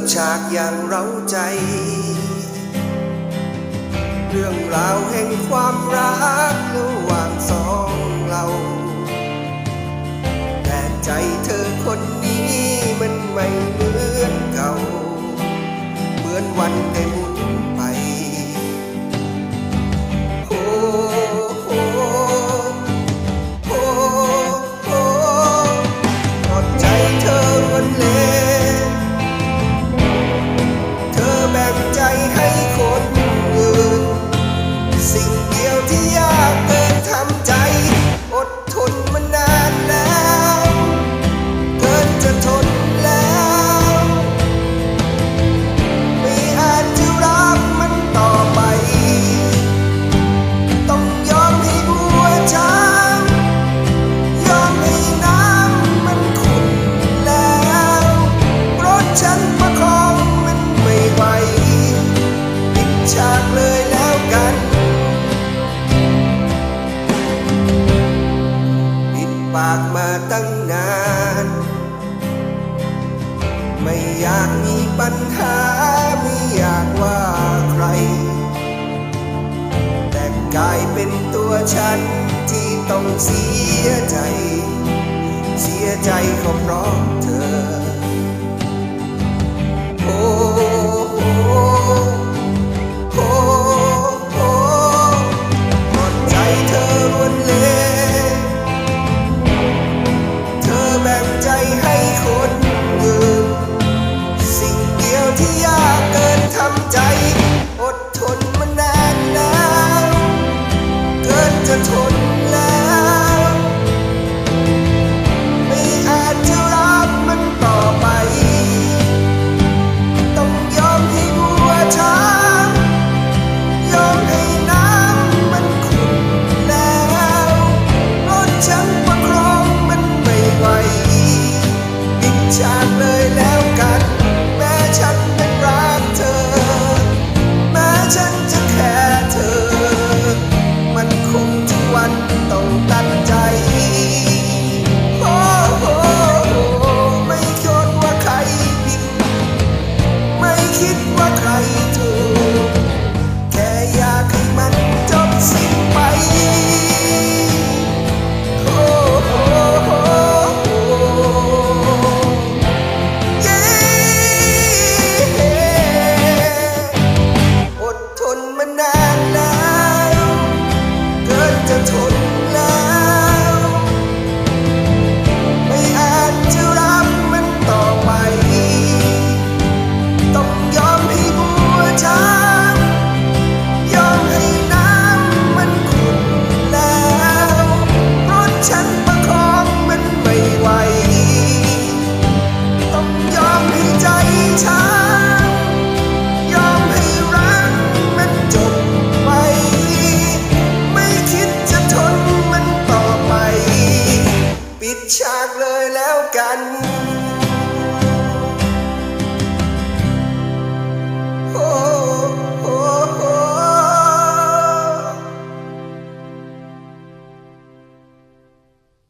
ดฉากอย่างเราใจ เรื่องราวแห่งความรักระหว่างสองเรา แต่ใจเธอคนนี้มันไม่เหมือนเก่า เหมือนวันเต็ม ปากมาตั้งนาน ไม่อยากมีปัญหา ไม่อยากว่าใคร แต่กลายเป็นตัวฉันที่ต้องเสียใจ เสียใจก็เพราะ Thank you. ิดฉากเลยแล้วกัน